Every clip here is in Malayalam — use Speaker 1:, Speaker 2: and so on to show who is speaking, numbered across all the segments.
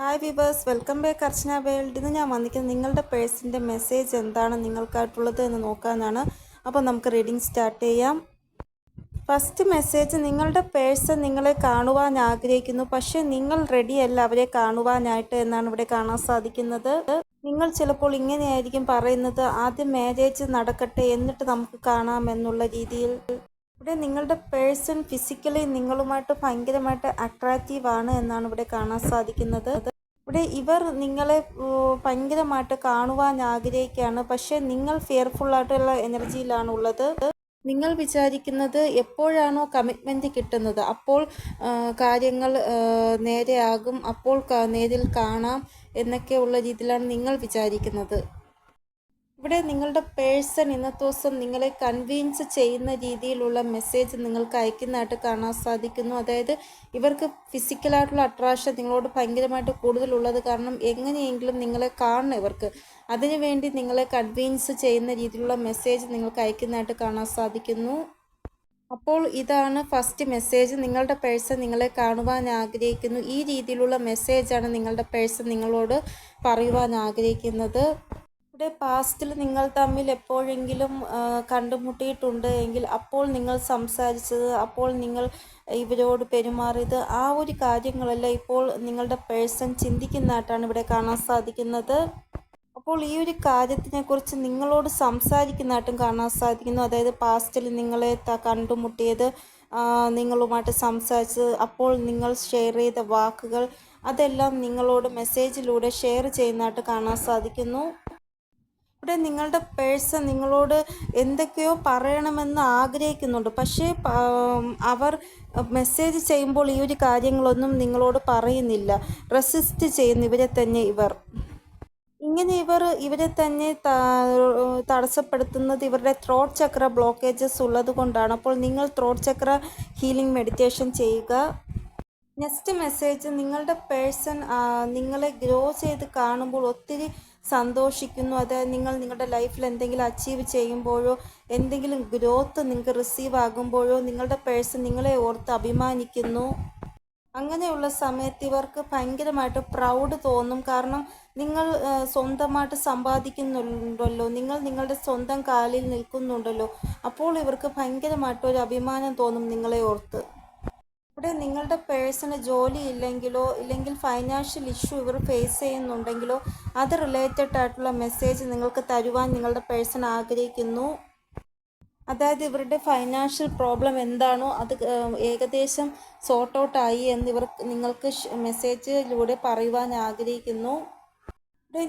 Speaker 1: Hi viewers welcome back Archana world ഇന്ന് ഞാൻ വന്നിരിക്കുന്നത് നിങ്ങളുടെ പേഴ്സിന്റെ മെസ്സേജ് എന്താണ് നിങ്ങൾക്കായിട്ടുള്ളത് എന്ന് നോക്കാനാണ്. അപ്പോൾ നമുക്ക് റീഡിംഗ് സ്റ്റാർട്ട് ചെയ്യാം. ഫസ്റ്റ് മെസ്സേജ് നിങ്ങളുടെ പേഴ്സൺ നിങ്ങളെ കാണുവാൻ ആഗ്രഹിക്കുന്നു. പക്ഷേ നിങ്ങൾ റെഡിയല്ല അവരെ കാണുവാനായിട്ട് എന്നാണ് ഇവിടെ കാണാൻ സാധിക്കുന്നത്. നിങ്ങൾ ചിലപ്പോൾ ഇങ്ങനെയായിരിക്കും പറയുന്നത്. ആദ്യം മാരേജ് നടക്കട്ടെ എന്നിട്ട് നമുക്ക് കാണാമെന്നുള്ള രീതിയിൽ. ഇവിടെ നിങ്ങളുടെ പേഴ്സൺ ഫിസിക്കലി നിങ്ങളുമായിട്ട് ഭയങ്കരമായിട്ട് അട്രാക്റ്റീവ് ആണ് എന്നാണ് ഇവിടെ കാണാൻ സാധിക്കുന്നത്. ഇവിടെ ഇവർ നിങ്ങളെ ഭയങ്കരമായിട്ട് കാണുവാൻ ആഗ്രഹിക്കുകയാണ്. പക്ഷേ നിങ്ങൾ ഫിയർഫുൾ ആയിട്ടുള്ള എനർജിയിലാണ് ഉള്ളത്. നിങ്ങൾ വിചാരിക്കുന്നത് എപ്പോഴാണോ കമ്മിറ്റ്മെന്റ് കിട്ടുന്നത്. അപ്പോൾ കാര്യങ്ങൾ നേരെയാകും. അപ്പോൾ നേരിൽ കാണാം എന്നൊക്കെയുള്ള രീതിയിലാണ് നിങ്ങൾ വിചാരിക്കുന്നത്. ഇവിടെ നിങ്ങളുടെ പേഴ്സൺ ഇന്നത്തെ ദിവസം നിങ്ങളെ കൺവീൻസ് ചെയ്യുന്ന രീതിയിലുള്ള മെസ്സേജ് നിങ്ങൾക്ക് അയക്കുന്നതായിട്ട് കാണാൻ സാധിക്കുന്നു. അതായത് ഇവർക്ക് ഫിസിക്കലായിട്ടുള്ള അട്രാക്ഷൻ നിങ്ങളോട് ഭയങ്കരമായിട്ട് കൂടുതലുള്ളത് കാരണം എങ്ങനെയെങ്കിലും നിങ്ങളെ കാണണം ഇവർക്ക്. അതിനുവേണ്ടി നിങ്ങളെ കൺവീൻസ് ചെയ്യുന്ന രീതിയിലുള്ള മെസ്സേജ് നിങ്ങൾക്ക് അയക്കുന്നതായിട്ട് കാണാൻ സാധിക്കുന്നു. അപ്പോൾ ഇതാണ് ഫസ്റ്റ് മെസ്സേജ് നിങ്ങളുടെ പേഴ്സൺ നിങ്ങളെ കാണുവാൻ ആഗ്രഹിക്കുന്നു. ഈ രീതിയിലുള്ള മെസ്സേജാണ് നിങ്ങളുടെ പേഴ്സൺ നിങ്ങളോട് പറയുവാൻ ആഗ്രഹിക്കുന്നത്. ഇവിടെ പാസ്റ്റിൽ നിങ്ങൾ തമ്മിൽ എപ്പോഴെങ്കിലും കണ്ടുമുട്ടിയിട്ടുണ്ട് എങ്കിൽ അപ്പോൾ നിങ്ങൾ സംസാരിച്ചത് അപ്പോൾ നിങ്ങൾ ഇവരോട് പെരുമാറിയത് ആ ഒരു കാര്യങ്ങളെല്ലാം ഇപ്പോൾ നിങ്ങളുടെ പേഴ്സൺ ചിന്തിക്കുന്നതായിട്ടാണ് ഇവിടെ കാണാൻ സാധിക്കുന്നത്. അപ്പോൾ ഈ ഒരു കാര്യത്തിനെക്കുറിച്ച് നിങ്ങളോട് സംസാരിക്കുന്നതായിട്ടും കാണാൻ സാധിക്കുന്നു. അതായത് പാസ്റ്റിൽ നിങ്ങളെ കണ്ടുമുട്ടിയത് നിങ്ങളുമായിട്ട് സംസാരിച്ചത് അപ്പോൾ നിങ്ങൾ ഷെയർ ചെയ്ത വാക്കുകൾ അതെല്ലാം നിങ്ങളോട് മെസ്സേജിലൂടെ ഷെയർ ചെയ്യുന്നതായിട്ട് കാണാൻ സാധിക്കുന്നു. ഇവിടെ നിങ്ങളുടെ പേഴ്സൺ നിങ്ങളോട് എന്തൊക്കെയോ പറയണമെന്ന് ആഗ്രഹിക്കുന്നുണ്ട്. പക്ഷേ അവർ മെസ്സേജ് ചെയ്യുമ്പോൾ ഈ ഒരു കാര്യങ്ങളൊന്നും നിങ്ങളോട് പറയുന്നില്ല. റെസിസ്റ്റ് ചെയ്യുന്നു ഇവരെ തന്നെ ഇവർ. ഇങ്ങനെ ഇവർ ഇവരെ തന്നെ തടസ്സപ്പെടുത്തുന്നത് ഇവരുടെ ത്രോട്ട് ചക്ര ബ്ലോക്കേജസ് ഉള്ളത് കൊണ്ടാണ് അപ്പോൾ നിങ്ങൾ ത്രോട്ട് ചക്ര ഹീലിംഗ് മെഡിറ്റേഷൻ ചെയ്യുക. നെക്സ്റ്റ് മെസ്സേജ് നിങ്ങളുടെ പേഴ്സൺ നിങ്ങളെ ഗ്രോ ചെയ്ത് കാണുമ്പോൾ ഒത്തിരി സന്തോഷിക്കുന്നു. അതായത് നിങ്ങൾ നിങ്ങളുടെ ലൈഫിൽ എന്തെങ്കിലും അച്ചീവ് ചെയ്യുമ്പോഴോ എന്തെങ്കിലും ഗ്രോത്ത് നിങ്ങൾക്ക് റിസീവ് ആകുമ്പോഴോ നിങ്ങളുടെ പേഴ്സൺ നിങ്ങളെ ഓർത്ത് അഭിമാനിക്കുന്നു. അങ്ങനെയുള്ള സമയത്ത് ഇവർക്ക് ഭയങ്കരമായിട്ട് പ്രൗഡ് തോന്നും. കാരണം നിങ്ങൾ സ്വന്തമായിട്ട് സമ്പാദിക്കുന്നുണ്ടല്ലോ. നിങ്ങൾ നിങ്ങളുടെ സ്വന്തം കാലിൽ നിൽക്കുന്നുണ്ടല്ലോ. അപ്പോൾ ഇവർക്ക് ഭയങ്കരമായിട്ട് ഒരു അഭിമാനം തോന്നും നിങ്ങളെ ഓർത്ത്. ഇവിടെ നിങ്ങളുടെ പേഴ്സണൽ ജോലി ഇല്ലെങ്കിലോ ഇല്ലെങ്കിൽ ഫൈനാൻഷ്യൽ ഇഷ്യൂ ഇവർ ഫേസ് ചെയ്യുന്നുണ്ടെങ്കിലോ അത് റിലേറ്റഡ് ആയിട്ടുള്ള മെസ്സേജ് നിങ്ങൾക്ക് തരുവാൻ നിങ്ങളുടെ പേഴ്സൺ ആഗ്രഹിക്കുന്നു. അതായത് ഇവരുടെ ഫൈനാൻഷ്യൽ പ്രോബ്ലം എന്താണോ അത് ഏകദേശം സോർട്ട് ഔട്ട് ആയി എന്ന് ഇവർ നിങ്ങൾക്ക് മെസ്സേജിലൂടെ പറയുവാൻ ആഗ്രഹിക്കുന്നു.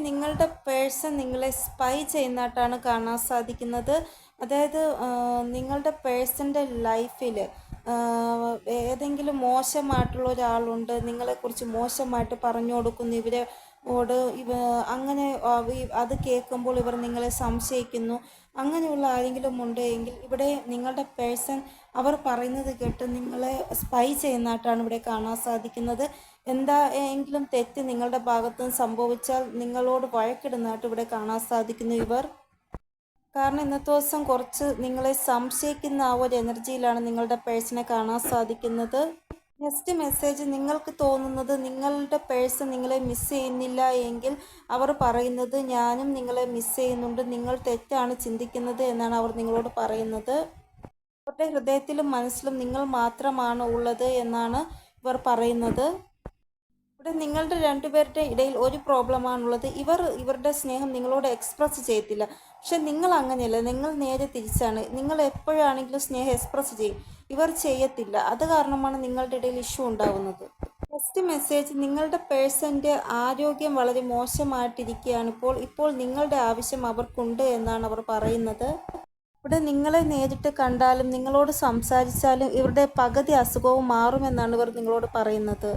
Speaker 1: നിങ്ങളുടെ പേഴ്സൺ നിങ്ങളെ സ്പൈ ചെയ്യുന്നതായിട്ടാണ് കാണാൻ സാധിക്കുന്നത്. അതായത് നിങ്ങളുടെ പേഴ്സന്റെ ലൈഫിൽ ഏതെങ്കിലും മോശമായിട്ടുള്ള ഒരാളുണ്ട് നിങ്ങളെക്കുറിച്ച് മോശമായിട്ട് പറഞ്ഞു കൊടുക്കുന്നു ഇവരെ ഓട് ഇവ അങ്ങനെ അത് കേൾക്കുമ്പോൾ ഇവർ നിങ്ങളെ സംശയിക്കുന്നു അങ്ങനെയുള്ള ആരെങ്കിലും ഉണ്ട് എങ്കിൽ ഇവിടെ നിങ്ങളുടെ പേഴ്സൺ അവർ പറയുന്നത് കേട്ട് നിങ്ങളെ സ്പൈ ചെയ്യുന്നതായിട്ടാണ് ഇവിടെ കാണാൻ സാധിക്കുന്നത്. എന്താ എങ്കിലും തെറ്റ് നിങ്ങളുടെ ഭാഗത്ത് നിന്ന് സംഭവിച്ചാൽ നിങ്ങളോട് വഴക്കിടുന്നതായിട്ട് ഇവിടെ കാണാൻ സാധിക്കുന്നു ഇവർ. കാരണം ഇന്നത്തെ ദിവസം കുറച്ച് നിങ്ങളെ സംശയിക്കുന്ന ആ ഒരു എനർജിയിലാണ് നിങ്ങളുടെ പേഴ്സണെ കാണാൻ സാധിക്കുന്നത്. നെക്സ്റ്റ് മെസ്സേജ് നിങ്ങൾക്ക് തോന്നുന്നത് നിങ്ങളുടെ പേഴ്സൺ നിങ്ങളെ മിസ് ചെയ്യുന്നില്ല എങ്കിൽ അവർ പറയുന്നത് ഞാനും നിങ്ങളെ മിസ് ചെയ്യുന്നുണ്ട് നിങ്ങൾ തെറ്റാണ് ചിന്തിക്കുന്നത് എന്നാണ് അവർ നിങ്ങളോട് പറയുന്നത്. അവരുടെ ഹൃദയത്തിലും മനസ്സിലും നിങ്ങൾ മാത്രമാണ് ഉള്ളത് എന്നാണ് ഇവർ പറയുന്നത്. ഇവിടെ നിങ്ങളുടെ രണ്ടുപേരുടെ ഇടയിൽ ഒരു പ്രോബ്ലമാണുള്ളത്. ഇവർ ഇവരുടെ സ്നേഹം നിങ്ങളോട് എക്സ്പ്രസ് ചെയ്യത്തില്ല. പക്ഷെ നിങ്ങൾ അങ്ങനെയല്ല. നിങ്ങൾ നേരെ തിരിച്ചാണ്. നിങ്ങൾ എപ്പോഴാണെങ്കിലും സ്നേഹം എക്സ്പ്രസ് ചെയ്യും. ഇവർ ചെയ്യത്തില്ല. അത് കാരണമാണ് നിങ്ങളുടെ ഇടയിൽ ഇഷ്യൂ ഉണ്ടാവുന്നത്. ഫസ്റ്റ് മെസ്സേജ് നിങ്ങളുടെ പേഴ്സന്റെ ആരോഗ്യം വളരെ മോശമായിട്ടിരിക്കുകയാണ് ഇപ്പോൾ. ഇപ്പോൾ നിങ്ങളുടെ ആവശ്യം അവർക്കുണ്ട് എന്നാണ് അവർ പറയുന്നത്. ഇവിടെ നിങ്ങളെ നേരിട്ട് കണ്ടാലും നിങ്ങളോട് സംസാരിച്ചാലും ഇവരുടെ പകുതി അസുഖവും മാറുമെന്നാണ് ഇവർ നിങ്ങളോട് പറയുന്നത്.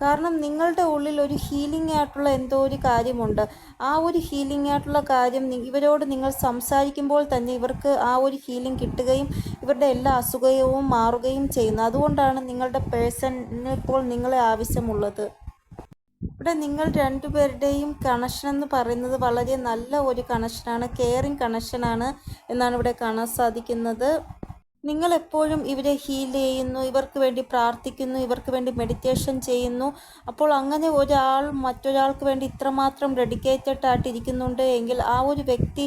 Speaker 1: കാരണം നിങ്ങളുടെ ഉള്ളിൽ ഒരു ഹീലിംഗ് ആയിട്ടുള്ള എന്തോ ഒരു കാര്യമുണ്ട്. ആ ഒരു ഹീലിംഗ് ആയിട്ടുള്ള കാര്യം ഇവരോട് നിങ്ങൾ സംസാരിക്കുമ്പോൾ തന്നെ ഇവർക്ക് ആ ഒരു ഹീലിംഗ് കിട്ടുകയും ഇവരുടെ എല്ലാ അസുഖവും മാറുകയും ചെയ്യുന്നു. അതുകൊണ്ടാണ് നിങ്ങളുടെ പേഴ്സണിന് ഇപ്പോൾ നിങ്ങളെ ആവശ്യമുള്ളത്. ഇവിടെ നിങ്ങൾ രണ്ടുപേരുടെയും കണക്ഷൻ എന്ന് പറയുന്നത് വളരെ നല്ല ഒരു കണക്ഷനാണ് കെയറിങ് കണക്ഷനാണ് എന്നാണ് ഇവിടെ കാണാൻ സാധിക്കുന്നത്. നിങ്ങൾ എപ്പോഴും ഇവരെ ഹീൽ ചെയ്യുന്നു ഇവർക്ക് വേണ്ടി പ്രാർത്ഥിക്കുന്നു ഇവർക്ക് വേണ്ടി മെഡിറ്റേഷൻ ചെയ്യുന്നു. അപ്പോൾ അങ്ങനെ ഒരാൾ മറ്റൊരാൾക്ക് വേണ്ടി ഇത്രമാത്രം ഡെഡിക്കേറ്റഡ് ആയിട്ട് ഇരിക്കുന്നുണ്ട് എങ്കിൽ ആ ഒരു വ്യക്തി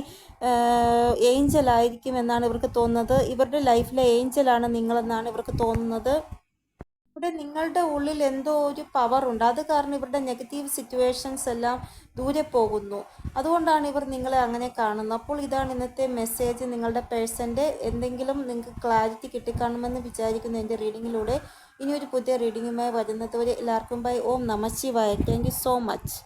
Speaker 1: ഏഞ്ചലായിരിക്കും എന്നാണ് ഇവർക്ക് തോന്നുന്നത്. ഇവരുടെ ലൈഫിലെ ഏഞ്ചലാണ് നിങ്ങളെന്നാണ് ഇവർക്ക് തോന്നുന്നത്. ഇവിടെ നിങ്ങളുടെ ഉള്ളിൽ എന്തോ ഒരു പവർ ഉണ്ട്. അത് കാരണം ഇവരുടെ നെഗറ്റീവ് സിറ്റുവേഷൻസ് എല്ലാം ദൂരെ പോകുന്നു. അതുകൊണ്ടാണ് ഇവർ നിങ്ങളെ അങ്ങനെ കാണുന്നത്. അപ്പോൾ ഇതാണ് ഇന്നത്തെ മെസ്സേജ് നിങ്ങളുടെ പേഴ്സന്റെ എന്തെങ്കിലും നിങ്ങൾക്ക് ക്ലാരിറ്റി കിട്ടിക്കാണുമെന്ന് വിചാരിക്കുന്നു എന്റെ റീഡിങ്ങിലൂടെ ഇനി ഒരു പുതിയ റീഡിങ്ങുമായി വരുന്നത് വരെ എല്ലാവർക്കും ബൈ ഓം നമ ശിവായ. Thank so much